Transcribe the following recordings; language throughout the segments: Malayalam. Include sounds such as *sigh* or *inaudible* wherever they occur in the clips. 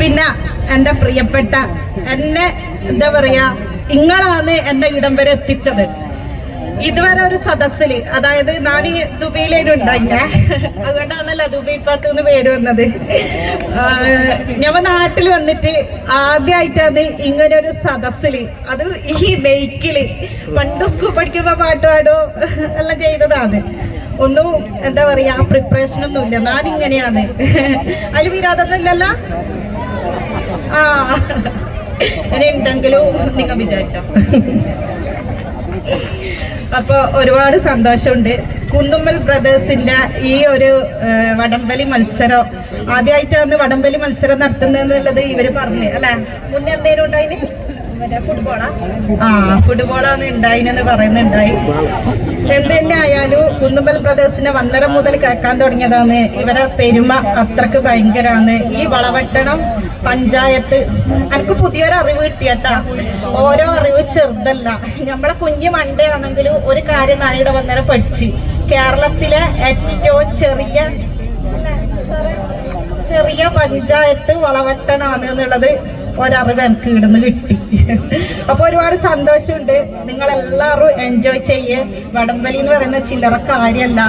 പിന്നെ എന്റെ പ്രിയപ്പെട്ട എന്നെ എന്താ പറയാ ഇങ്ങളാണ് എന്നെ ഇടം വരെ എത്തിച്ചത്. ഇതുവരെ ഒരു സദസ്സിൽ അതായത് ഞാൻ ഈ ദുബൈയിലേനും ഉണ്ടായില്ലേ അതുകൊണ്ടാണല്ലോ ദുബൈ പാത്തുനിന്ന് പേര് വന്നത്. ഞാൻ നാട്ടിൽ വന്നിട്ട് ആദ്യമായിട്ടാണ് ഇങ്ങനെ ഒരു സദസ്സിൽ അത് ഈ ബൈക്കിൽ പണ്ട് സ്കൂൾ പഠിക്കുമ്പോ പാട്ട് പാടോ എല്ലാം ചെയ്തതാണ്. ഒന്നും എന്താ പറയാ പ്രിപ്പറേഷൻ ഒന്നും ഇല്ല. ഞാൻ ഇങ്ങനെയാണ്. അതിൽ വിരോധമൊന്നും ആ. ഇനി ഉണ്ടെങ്കിലും നിങ്ങൾ വിചാരിച്ചോ. അപ്പൊ ഒരുപാട് സന്തോഷമുണ്ട്. കുന്നുമ്മൽ ബ്രദേഴ്സിന്റെ ഈ ഒരു വടംവലി മത്സരം. ആദ്യമായിട്ടാണ് വടംവലി മത്സരം നടത്തുന്നതെന്നുള്ളത് ഇവർ പറഞ്ഞു അല്ലെ? മുന്നേ എന്തേലും ഉണ്ടായിന്? ആ? ഫുട്ബോളാണ് ഉണ്ടായിനെന്ന് പറയുന്നുണ്ടായി. എന്ത് തന്നെ ആയാലും കുന്നുമ്പൽ ബ്രദേഴ്സിന്റെ വന്നരം മുതൽ കേൾക്കാൻ തുടങ്ങിയതാണ്. ഇവരെ പെരുമ അത്രയ്ക്ക് ഭയങ്കരാണ്. ഈ വളവട്ടണം പഞ്ചായത്ത് എനിക്ക് പുതിയൊരു അറിവ് കിട്ടിയട്ടാ. ഓരോ അറിവ് ചെറുതല്ല. നമ്മളെ കുഞ്ഞു മണ്ടയാണെങ്കിലും ഒരു കാര്യം ഞാനിവിടെ വന്നരം പഠിച്ച്. കേരളത്തിലെ ഏറ്റവും ചെറിയ ചെറിയ പഞ്ചായത്ത് വളവട്ടനാണ് എന്നുള്ളത് ഒരറിവ് എനിക്ക് ഇവിടുന്ന് കിട്ടി. *laughs* അപ്പൊ ഒരുപാട് സന്തോഷമുണ്ട്. നിങ്ങൾ എല്ലാവരും എൻജോയ് ചെയ്യേ. വടംവലി എന്ന് പറയുന്ന ചില്ലറ കാര്യമല്ല.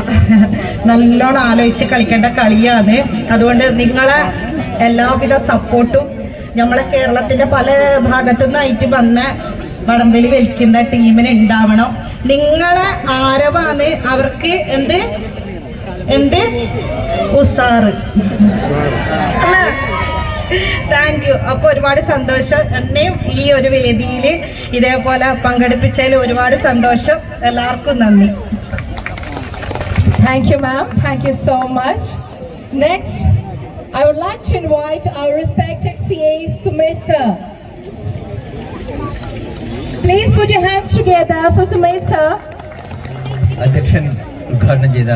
*laughs* നല്ലോണം ആലോചിച്ച് കളിക്കേണ്ട കളിയാണ്. അതുകൊണ്ട് നിങ്ങളെ എല്ലാവിധ സപ്പോർട്ടും നമ്മളെ കേരളത്തിന്റെ പല ഭാഗത്തു നിന്നായിട്ട് വന്ന വടംവലി വലിക്കുന്ന ടീമിന് ഉണ്ടാവണം. നിങ്ങളെ ആരവാണ്? അവർക്ക് എന്ത്? എന്ത്? ഉസാറ്. അല്ലേ. താങ്ക് യു അപ്പൊ ഒരുപാട് സന്തോഷം എന്നെയും ഈ ഒരു വേദിയിൽ ഇതേപോലെ പങ്കെടുപ്പിച്ചതിൽ ഒരുപാട് സന്തോഷം എല്ലാവർക്കും നന്ദി Thank you, ma'am. Thank you so much. Next, I would like to invite our respected CA Sumesh sir. Please put your hands together for Sumesh sir. അധ്യക്ഷൻ ഉദ്ഘാടനം ചെയ്ത